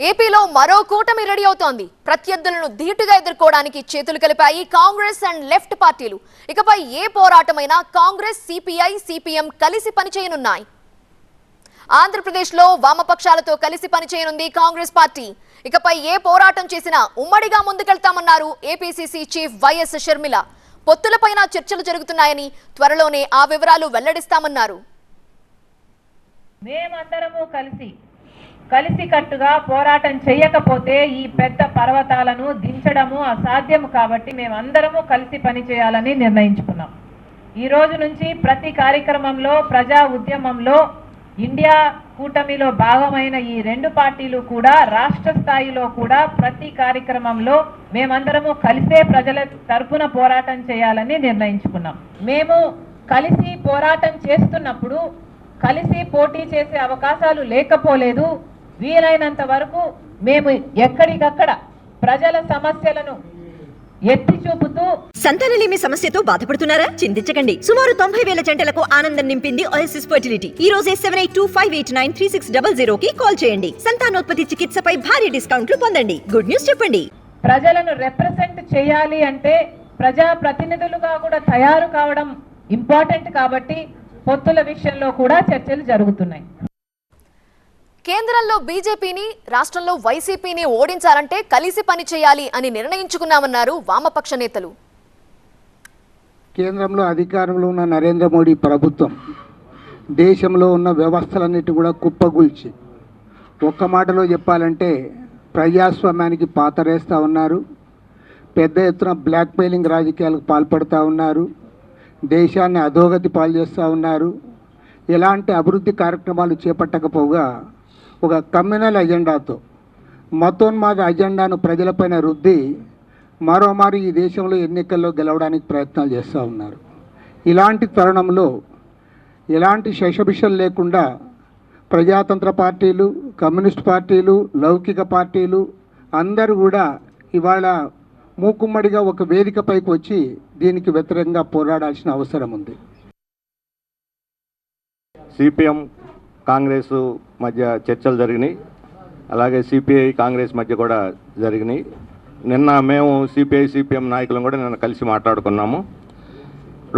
ఏపీలో మరో కూటమి రెడీ అవుతోంది. ప్రత్యర్థులను ధీటుగా ఎదుర్కోవడానికి చేతులు కలిపాయి కాంగ్రెస్ అండ్ లెఫ్ట్ పార్టీలు. ఇకపై ఏ పోరాటమైనా కాంగ్రెస్ సిపిఐ సిపిఎం కలిసి పనిచేయనున్నాయి. ఆంధ్రప్రదేశ్లో వామపక్షాలతో కలిసి పనిచేయనుంది కాంగ్రెస్ పార్టీ. ఇకపై ఏ పోరాటం చేసినా ఉమ్మడిగా ముందుకెళ్తామన్నారు ఏపీసీసీ చీఫ్ వైఎస్ షర్మిల. పొత్తులపైన చర్చలు జరుగుతున్నాయని త్వరలోనే ఆ వివరాలు వెల్లడిస్తామన్నారు. మేమందరము కలిసి కలిసికట్టుగా పోరాటం చేయకపోతే ఈ పెద్ద పర్వతాలను దించడము అసాధ్యం కాబట్టి మేమందరము కలిసి పనిచేయాలని నిర్ణయించుకున్నాం. ఈ రోజు నుంచి ప్రతి కార్యక్రమంలో ప్రజా ఉద్యమంలో ఇండియా కూటమిలో భాగమైన ఈ రెండు పార్టీలు కూడా రాష్ట్ర స్థాయిలో కూడా ప్రతి కార్యక్రమంలో మేమందరము కలిసే ప్రజల తరఫున పోరాటం చేయాలని నిర్ణయించుకున్నాం. మేము కలిసి పోరాటం చేస్తున్నప్పుడు కలిసి పోటీ చేసే అవకాశాలు లేకపోలేదు. వీలైనంత వరకు మేము ఎక్కడికక్కడ ప్రజల సమస్యలను ఎత్తి చూపుతూ సంతానలేమి సమస్యతో బాధపడుతున్నారా? చింతించకండి. సుమారు తొంభై వేల జంటలకు ఆనందం నింపింది ఓఎస్ఎస్ ఫర్టిలిటీ ఈ రోజే seven eight two five eight nine three six double zero కి కాల్ చేయండి. సంతానోత్పత్తి చికిత్సపై భారీ డిస్కౌంట్లు పొందండి. గుడ్ న్యూస్ చెప్పండి. ప్రజలను రిప్రజెంట్ చేయాలి అంటే ప్రజా ప్రతినిధులుగా కూడా తయారు కావడం ఇంపార్టెంట్ కాబట్టి పొత్తుల విషయంలో కూడా చర్చలు జరుగుతున్నాయి. కేంద్రంలో బీజేపీని రాష్ట్రంలో వైసీపీని ఓడించాలంటే కలిసి పని చేయాలి అని నిర్ణయించుకున్నామన్నారు వామపక్ష నేతలు. కేంద్రంలో అధికారంలో ఉన్న నరేంద్ర మోడీ ప్రభుత్వం దేశంలో ఉన్న వ్యవస్థలన్నిటి కూడా కుప్పగూల్చి ఒక్క మాటలో చెప్పాలంటే ప్రజాస్వామ్యానికి పాతరేస్తూ ఉన్నారు. పెద్ద ఎత్తున బ్లాక్మెయిలింగ్ రాజకీయాలకు పాల్పడుతూ ఉన్నారు. దేశాన్ని అధోగతి పాలు చేస్తూ ఉన్నారు. ఎలాంటి అభివృద్ధి కార్యక్రమాలు చేపట్టకపోగా ఒక కమ్యూనల్ ఎజెండాతో మతోన్మాద అజెండాను ప్రజలపైన రుద్ది మరోమారు ఈ దేశంలో ఎన్నికల్లో గెలవడానికి ప్రయత్నాలు చేస్తూ ఉన్నారు. ఇలాంటి తరుణంలో ఎలాంటి శశభిషలు లేకుండా ప్రజాతంత్ర పార్టీలు కమ్యూనిస్ట్ పార్టీలు లౌకిక పార్టీలు అందరూ కూడా ఇవాళ మూకుమ్మడిగా ఒక వేదికపైకి వచ్చి దీనికి వ్యతిరేకంగా పోరాడాల్సిన అవసరం ఉంది. సిపిఎం కాంగ్రెస్ మధ్య చర్చలు జరిగినాయి. అలాగే సిపిఐ కాంగ్రెస్ మధ్య కూడా జరిగినాయి. నిన్న మేము సిపిఐ సిపిఎం నాయకులను కూడా నిన్న కలిసి మాట్లాడుకున్నాము.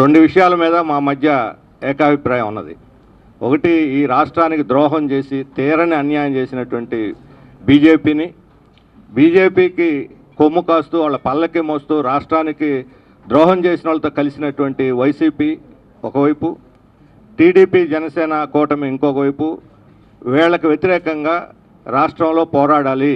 రెండు విషయాల మీద మా మధ్య ఏకాభిప్రాయం ఉన్నది. ఒకటి ఈ రాష్ట్రానికి ద్రోహం చేసి తీరని అన్యాయం చేసినటువంటి బీజేపీని. బీజేపీకి కొమ్ము కాస్తూ వాళ్ళ పల్లకి మోస్తూ రాష్ట్రానికి ద్రోహం చేసిన వాళ్ళతో కలిసినటువంటి వైసీపీ ఒకవైపు టీడీపీ జనసేన కూటమి ఇంకొక వైపు వీళ్ళకి వ్యతిరేకంగా రాష్ట్రంలో పోరాడాలి.